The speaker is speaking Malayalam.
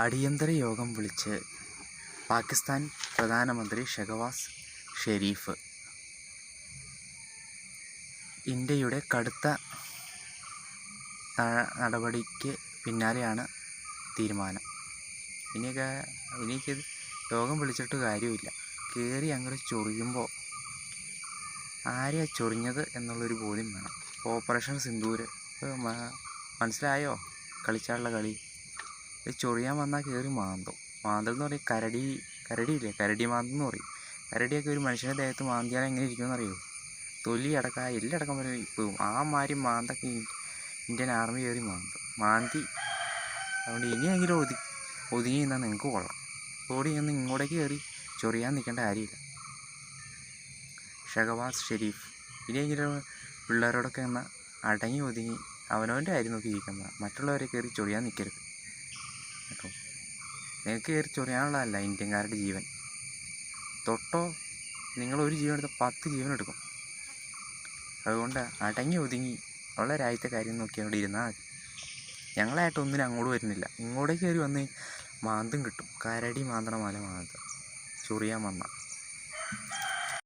അടിയന്തര യോഗം വിളിച്ച് പാകിസ്ഥാൻ പ്രധാനമന്ത്രി ഷെഹവാസ് ഷെരീഫ് ഇന്ത്യയുടെ കടുത്ത നടപടിക്ക് പിന്നാലെയാണ് തീരുമാനം. ഇനിയൊക്കെ ഇനിക്ക് യോഗം വിളിച്ചിട്ട് കാര്യമില്ല കയറി അങ്ങോട്ട് ചൊറിയുമ്പോൾ ആരെയാ ചൊറിഞ്ഞത് എന്നുള്ളൊരു ബോധ്യം വേണം. ഓപ്പറേഷൻ സിന്ദൂർ മനസ്സിലായോ? കളിച്ചാലുള്ള കളി. ചൊറിയാൻ വന്നാൽ കയറി മാന്തും. മാന്തൽ എന്ന് പറയും കരടി കരടിയില്ലേ? കരടി മാന്തം എന്ന് പറയും. കരടിയൊക്കെ ഒരു മനുഷ്യന്റെ ദേഹത്ത് മാന്തിയാൽ എങ്ങനെ ഇരിക്കുമെന്ന് അറിയോ തൊലി അടക്കം എല്ലടക്കം വരെ പോകും ആ മാതിരി മാന്തൊക്കെ ഇന്ത്യൻ ആർമി കയറി മാന്തും. മാന്തി. അതുകൊണ്ട് ഇനിയെങ്കിലും ഒതുക്കി ഒതുങ്ങി നിന്നാൽ നിങ്ങൾക്ക് കൊള്ളാം. ഓടി നിന്ന് ഇങ്ങോട്ടേക്ക് കയറി ചൊറിയാൻ നിൽക്കേണ്ട കാര്യമില്ല. ഷഹവാസ് ഷെരീഫ്. ഇനിയെങ്കിലും പിള്ളേരോടൊക്കെ ഒന്ന് അടങ്ങി ഒതുങ്ങി അവനവന്റെ കാര്യം നോക്കി ഇരിക്കുന്ന മറ്റുള്ളവരെ കയറി ചൊറിയാൻ നിൽക്കരുത്. കേട്ടോ. നിങ്ങൾക്ക് കയറി ചൊറിയാനുള്ളതല്ല ഇന്ത്യൻകാരുടെ ജീവൻ. തൊട്ടോ നിങ്ങൾ ഒരു ജീവൻ എടുത്ത പത്ത് ജീവൻ എടുക്കും. അതുകൊണ്ട് അടങ്ങി ഒതുങ്ങി ഉള്ള രാജ്യത്തെ കാര്യം നോക്കി അവിടെ ഇരുന്നാൽ മതി. ഞങ്ങളായിട്ട് ഒന്നിനും അങ്ങോട്ട് വരുന്നില്ല. ഇങ്ങോട്ടേക്ക് കയറി വന്ന് മാന്തും കിട്ടും. കരടി മാന്തണ മാല മാന്തും ചൊറിയാൻ വന്നാൽ